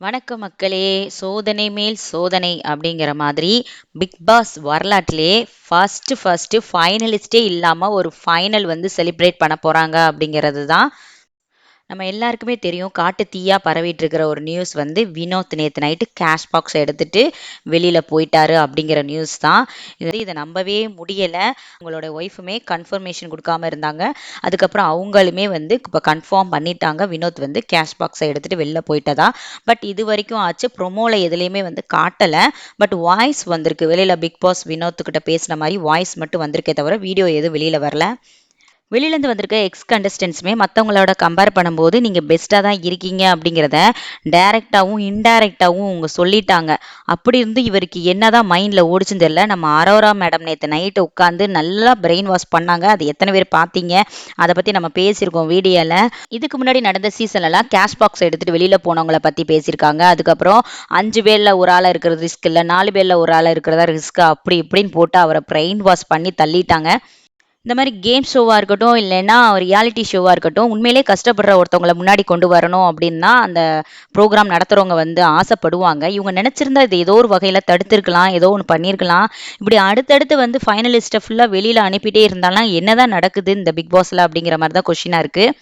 வணக்கம் மக்களே சோதனை மேல் சோதனை அப்படிங்கிற மாதிரி பிக் பாஸ் வரலாற்றிலே ஃபஸ்ட்டு ஃபஸ்ட்டு ஃபைனலிஸ்டே இல்லாமல் ஒரு ஃபைனல் வந்து செலிப்ரேட் பண்ண போகிறாங்க அப்படிங்கிறது தான் நம்ம எல்லாருக்குமே தெரியும் காட்டு தீயாக பரவிட்டு இருக்கிற ஒரு நியூஸ் வந்து வினோத் நேற்று நைட்டு கேஷ் பாக்ஸ் எடுத்துட்டு வெளியில் போயிட்டாரு அப்படிங்கிற நியூஸ் தான். இது இதை நம்பவே முடியலை. அவங்களோட ஒய்ஃபுமே கன்ஃபர்மேஷன் கொடுக்காம இருந்தாங்க. அதுக்கப்புறம் அவங்களுமே வந்து இப்போ கன்ஃபார்ம் பண்ணிட்டாங்க. வினோத் வந்து கேஷ் பாக்ஸை எடுத்துகிட்டு வெளில போயிட்டதா. பட் இது வரைக்கும் ஆச்சு. ப்ரொமோவில் எதுலேயுமே வந்து காட்டலை. பட் வாய்ஸ் வந்திருக்கு. வெளியில் பிக் பாஸ் வினோத்துக்கிட்ட பேசின மாதிரி வாய்ஸ் மட்டும் வந்திருக்கே தவிர வீடியோ எதுவும் வெளியில் வரல. வெளியிலேருந்து வந்திருக்க எக்ஸ் கண்டஸ்டன்ஸுமே மற்றவங்களோட கம்பேர் பண்ணும்போது நீங்கள் பெஸ்ட்டாக தான் இருக்கீங்க அப்படிங்கிறத டைரெக்டாகவும் இன்டைரக்டாகவும் அவங்க சொல்லிட்டாங்க. அப்படி இருந்து இவருக்கு என்ன தான் மைண்டில் ஓடிச்சுன்னு தெரியல. நம்ம அரோரா மேடம் நேற்று நைட்டு உட்காந்து நல்லா பிரெயின் வாஷ் பண்ணாங்க. அது எத்தனை பேர் பார்த்தீங்க? அதை பற்றி நம்ம பேசியிருக்கோம் வீடியோவில் இதுக்கு முன்னாடி நடந்த சீசன்லலாம் கேஷ் பாக்ஸ் எடுத்துகிட்டு வெளியில் போனவங்களை பற்றி பேசியிருக்காங்க. அதுக்கப்புறம் அஞ்சு பேரில் ஒரு ஆளாக இருக்கிறது ரிஸ்க் இல்லை நாலு பேரில் ஒரு ஆளாக இருக்கிறதா ரிஸ்க் அப்படி இப்படின்னு போட்டு அவரை பிரெயின் வாஷ் பண்ணி தள்ளிட்டாங்க. இந்த மாதிரி கேம் ஷோவாக இருக்கட்டும் இல்லைன்னா ரியாலிட்டி ஷோவாக இருக்கட்டும் உண்மையிலே கஷ்டப்படுற ஒருத்தவங்களை முன்னாடி கொண்டு வரணும் அப்படின்னா அந்த ப்ரோக்ராம் நடத்துகிறவங்க வந்து ஆசைப்படுவாங்க. இவங்க நினச்சிருந்தா இது ஏதோ ஒரு வகையில் தடுத்துருக்கலாம் ஏதோ ஒன்று பண்ணியிருக்கலாம் இப்படி அடுத்தடுத்து வந்து ஃபைனலிஸ்ட்டை ஃபுல்லாக வெளியில் அனுப்பிட்டே இருந்தாலும் என்ன தான் நடக்குது இந்த பிக் பாஸில் அப்படிங்கிற மாதிரி தான் கொஷினாக இருக்குது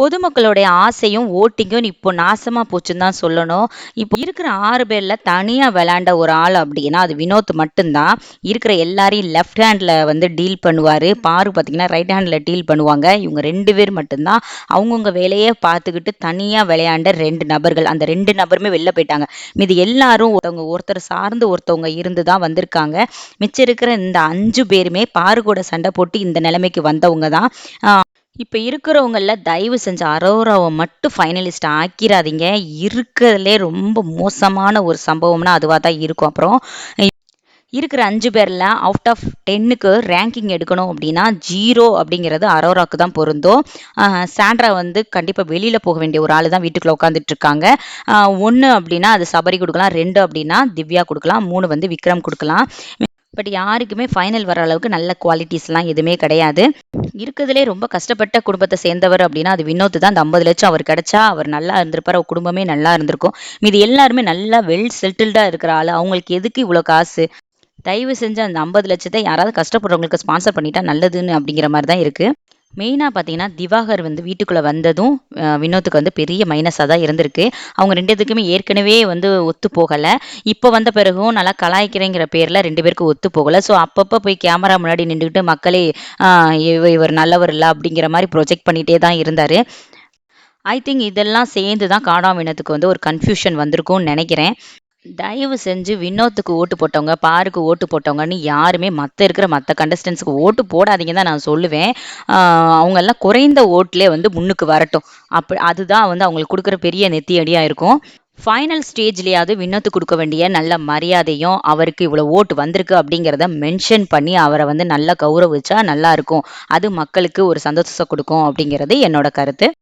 பொதுமக்களுடைய ஆசையும் ஓட்டிங்கும் இப்போ நாசமாக போச்சுன்னு தான் சொல்லணும். இப்போ இருக்கிற ஆறு பேரில் தனியாக விளையாண்ட ஒரு ஆள் அப்படின்னா அது வினோத் மட்டும்தான். இருக்கிற எல்லாரையும் லெஃப்ட் ஹேண்டில் வந்து டீல் பண்ணுவார். பாரு பார்த்திங்கன்னா ரைட் ஹேண்டில் டீல் பண்ணுவாங்க. இவங்க ரெண்டு பேர் மட்டும்தான். அவங்கவுங்க வேலையே பார்த்துக்கிட்டு தனியாக விளையாண்ட ரெண்டு நபர்கள். அந்த ரெண்டு நபருமே வெளில போயிட்டாங்க. மீது எல்லாரும் ஒருத்தவங்க ஒருத்தர் சார்ந்து ஒருத்தவங்க இருந்து தான் வந்திருக்காங்க. மிச்சம் இருக்கிற இந்த அஞ்சு பேருமே பாரு கூட சண்டை போட்டு இந்த நிலைமைக்கு வந்தவங்க தான் இப்போ இருக்கிறவங்களில் தயவு செஞ்சு அரோராவை மட்டும் ஃபைனலிஸ்ட் ஆக்கிடாதீங்க இருக்கிறதுலே ரொம்ப மோசமான ஒரு சம்பவம்னா அதுவாக தான் இருக்கும். அப்புறம் இருக்கிற அஞ்சு பேரில் அவுட் ஆஃப் டென்னுக்கு ரேங்கிங் எடுக்கணும் அப்படின்னா ஜீரோ அப்படிங்கிறது அரோராக்கு தான் பொருந்தும். சாண்ட்ரா வந்து கண்டிப்பாக வெளியில் போக வேண்டிய ஒரு ஆள் தான் வீட்டுக்குள்ளே உட்காந்துட்டு இருக்காங்க. ஒன்று அப்படின்னா அது சபரி கொடுக்கலாம். ரெண்டு அப்படின்னா திவ்யா கொடுக்கலாம். மூணு வந்து விக்ரம் கொடுக்கலாம். பட் யாருக்குமே ஃபைனல் வர அளவுக்கு நல்ல குவாலிட்டிஸ்லாம் எதுவுமே கிடையாது. இருக்கிறதுலே ரொம்ப கஷ்டப்பட்ட குடும்பத்தை சேர்ந்தவர் அப்படின்னா அது வினோத் தான். அந்த ஐம்பது லட்சம் அவர் கிடைச்சா அவர் நல்லா இருந்திருப்பார். அவர் குடும்பமே நல்லா இருந்திருக்கும். மீது எல்லாருமே நல்லா வெல் செட்டில்டாக இருக்கிற ஆள். அவங்களுக்கு எதுக்கு இவ்வளோ காசு? தயவு செஞ்சு அந்த ஐம்பது லட்சத்தை யாராவது கஷ்டப்படுறவங்களுக்கு ஸ்பான்சர் பண்ணிட்டா நல்லதுன்னு அப்படிங்கிற மாதிரி தான் இருக்குது மெயினாக பார்த்தீங்கன்னா திவாகர் வந்து வீட்டுக்குள்ளே வந்ததும் வினோத்துக்கு வந்து பெரிய மைனஸாக தான் இருந்திருக்கு. அவங்க ரெண்டுத்துக்குமே ஏற்கனவே வந்து ஒத்து போகலை. இப்போ வந்த பிறகும் நல்லா கலாய்க்கிறேங்கிற பேரில் ரெண்டு பேருக்கும் ஒத்து போகலை. ஸோ அப்பப்போ போய் கேமரா முன்னாடி நின்றுக்கிட்டு மக்களே இவர் நல்லவர் இல்லை அப்படிங்கிற மாதிரி ப்ரொஜெக்ட் பண்ணிகிட்டே தான் இருந்தார். ஐ திங்க் இதெல்லாம் சேர்ந்து தான் காடாமினத்துக்கு வந்து ஒரு கன்ஃபியூஷன் வந்திருக்கும்னு நினைக்கிறேன். தயவு செஞ்சு வினோத்துக்கு ஓட்டு போட்டவங்க பாருக்கு ஓட்டு போட்டவங்கன்னு யாருமே மற்ற இருக்கிற மற்ற கண்டஸ்டன்ஸுக்கு ஓட்டு போடாதீங்க தான் நான் சொல்லுவேன். அவங்கெல்லாம் குறைந்த ஓட்டிலே வந்து முன்னுக்கு வரட்டும். அப்படி அதுதான் வந்து அவங்களுக்கு கொடுக்குற பெரிய நெத்தி அடியாக இருக்கும். ஃபைனல் ஸ்டேஜ்லேயாவது வினோத்து கொடுக்க வேண்டிய நல்ல மரியாதையும் அவருக்கு இவ்வளோ ஓட்டு வந்திருக்கு அப்படிங்கிறத மென்ஷன் பண்ணி அவரை வந்து நல்லா கௌரவிச்சா நல்லா இருக்கும். அது மக்களுக்கு ஒரு சந்தோஷத்தை கொடுக்கும் அப்படிங்கிறது என்னோட கருத்து.